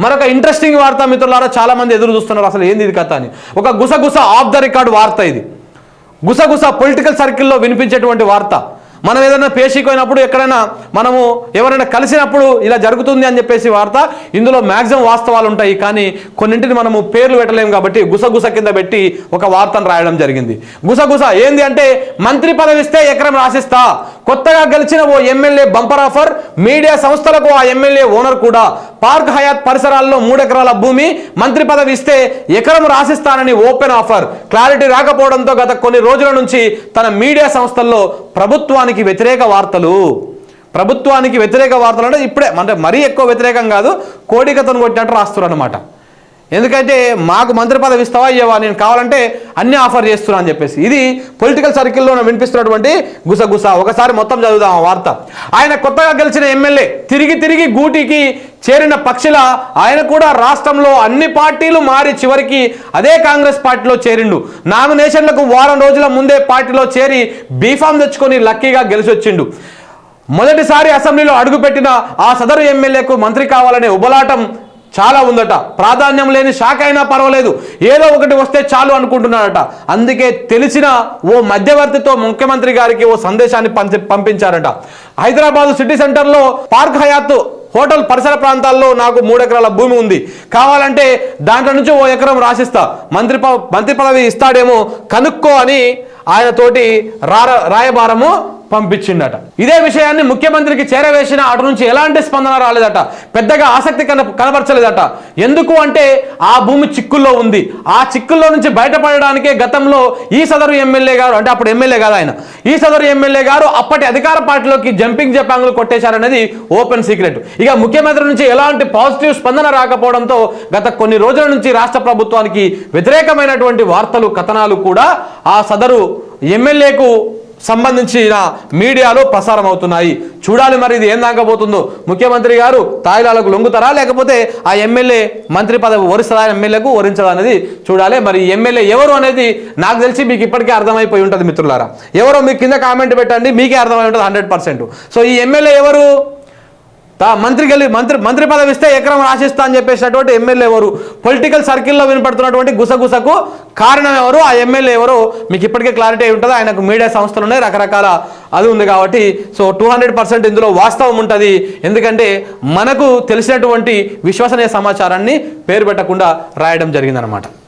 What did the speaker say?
మరొక ఇంట్రెస్టింగ్ వార్త మిత్రులారా చాలా మంది ఎదురు చూస్తున్నారు. అసలు ఏంది ఇది కథ అని. ఒక గుసగుస ఆఫ్ ద రికార్డ్ వార్త ఇది. గుసగుస పొలిటికల్ సర్కిల్లో వినిపించేటువంటి వార్త. మనం ఏదైనా పేషీకి పోయినప్పుడు ఎక్కడైనా మనము ఎవరైనా కలిసినప్పుడు ఇలా జరుగుతుంది అని చెప్పేసి వార్త ఇందులో మ్యాక్సిమం వాస్తవాలు ఉంటాయి. కానీ కొన్నింటిని మనము పేర్లు పెట్టలేము కాబట్టి గుసగుస కింద పెట్టి ఒక వార్తను రాయడం జరిగింది. గుసగుస ఏంది అంటే మంత్రి పదవి ఇస్తే ఎకరం రాసిస్తా. కొత్తగా గెలిచిన ఓ ఎమ్మెల్యే బంపర్ ఆఫర్ మీడియా సంస్థలకు ఆ ఎమ్మెల్యే ఓనర్ కూడా. పార్క్ హయాత్ పరిసరాల్లో మూడెకరాల భూమి మంత్రి పదవి ఇస్తే ఎకరం రాసిస్తానని ఓపెన్ ఆఫర్. క్లారిటీ రాకపోవడంతో గత కొన్ని రోజుల నుంచి తన మీడియా సంస్థల్లో ప్రభుత్వానికి వ్యతిరేక వార్తలు. ప్రభుత్వానికి వ్యతిరేక వార్తలు అంటే ఇప్పుడే అంటే మరీ ఎక్కువ వ్యతిరేకం కాదు కోడికతను కొట్టినట్టు రాస్తున్నారు అనమాట ఎందుకంటే మాకు మంత్రి పదవి ఇస్తావా ఇవ్వవా నేను కావాలంటే అన్ని ఆఫర్ చేస్తున్నా అని చెప్పేసి. ఇది పొలిటికల్ సర్కిల్లో వినిపిస్తున్నటువంటి గుసగుస. ఒకసారి మొత్తం చదువుదాం ఆ వార్త. ఆయన కొత్తగా గెలిచిన ఎమ్మెల్యే తిరిగి తిరిగి గూటికి చేరిన పక్షుల ఆయన కూడా రాష్ట్రంలో అన్ని పార్టీలు మారి చివరికి అదే కాంగ్రెస్ పార్టీలో చేరిండు. నామినేషన్లకు వారం రోజుల ముందే పార్టీలో చేరి బీఫామ్ తెచ్చుకొని లక్కీగా గెలిచి వచ్చిండు మొదటిసారి అసెంబ్లీలో అడుగుపెట్టిన ఆ సదరు ఎమ్మెల్యేకు మంత్రి కావాలనే ఉబలాటం చాలా ఉందట. ప్రాధాన్యం లేని శాఖ అయినా పర్వాలేదు. ఏదో ఒకటి వస్తే చాలు అనుకుంటున్నాడట. అందుకే తెలిసిన ఓ మధ్యవర్తితో ముఖ్యమంత్రి గారికి ఓ సందేశాన్ని పంపించారట. హైదరాబాద్ సిటీ సెంటర్లో పార్క్ హయాత్ హోటల్ పరిసర ప్రాంతాల్లో నాకు మూడు ఎకరాల భూమి ఉంది. కావాలంటే దాంట్లో నుంచి ఓ ఎకరం రాసిస్తా. మంత్రి ప- మంత్రి పదవి ఇస్తాడేమో కనుక్కో అని ఆయనతోటి రా రాయబారము పంపించిండట. ఇదే విషయాన్ని ముఖ్యమంత్రికి చేరవేసిన అటు నుంచి ఎలాంటి స్పందన రాలేదట. పెద్దగా ఆసక్తి కన కనపరచలేదట. ఎందుకు అంటే ఆ భూమి చిక్కుల్లో ఉంది. ఆ చిక్కుల్లో నుంచి బయటపడడానికే గతంలో ఈ సదరు ఎమ్మెల్యే గారు అంటే అప్పుడు ఎమ్మెల్యే కాదు ఆయన. ఈ సదరు ఎమ్మెల్యే గారు అప్పటి అధికార పార్టీలోకి జంపింగ్ జపాంగులు కొట్టేశారనేది ఓపెన్ సీక్రెట్. ఇక ముఖ్యమంత్రి నుంచి ఎలాంటి పాజిటివ్ స్పందన రాకపోవడంతో గత కొన్ని రోజుల నుంచి రాష్ట్ర ప్రభుత్వానికి వ్యతిరేకమైనటువంటి వార్తలు కథనాలు కూడా ఆ సదరు ఎమ్మెల్యేకు సంబంధించిన మీడియాలో ప్రసారం అవుతున్నాయి. చూడాలి మరి ఇది ఏం దాకపోతుందో ముఖ్యమంత్రి గారు తాయిలాలకు లొంగుతారా? లేకపోతే ఆ ఎమ్మెల్యే మంత్రి పదవి వరుసదా ఎమ్మెల్యేకు వరించదా అనేది చూడాలి. మరి ఎమ్మెల్యే ఎవరు అనేది నాకు తెలిసి మీకు ఇప్పటికే అర్థమైపోయి ఉంటుంది మిత్రులారా. ఎవరో మీ కింద కామెంట్ పెట్టండి మీకే అర్థమై ఉంటుంది హండ్రెడ్ సో ఈ ఎమ్మెల్యే ఎవరు? తా మంత్రికి వెళ్ళి మంత్రి మంత్రి పదవి ఇస్తే ఎకరం రాసిస్తా అని చెప్పేసినటువంటి ఎమ్మెల్యే ఎవరు? పొలిటికల్ సర్కిల్లో వినపడుతున్నటువంటి గుసగుసకు కారణం ఎవరు? ఆ ఎమ్మెల్యే ఎవరు? మీకు ఇప్పటికే క్లారిటీ అయి ఉంటుంది. ఆయనకు మీడియా సంస్థలు ఉన్నాయి. రకరకాల అది ఉంది కాబట్టి సో టూ హండ్రెడ్ పర్సెంట్ ఇందులో వాస్తవం ఉంటుంది. ఎందుకంటే మనకు తెలిసినటువంటి విశ్వసనీయ సమాచారాన్ని పేరు పెట్టకుండా రాయడం జరిగిందనమాట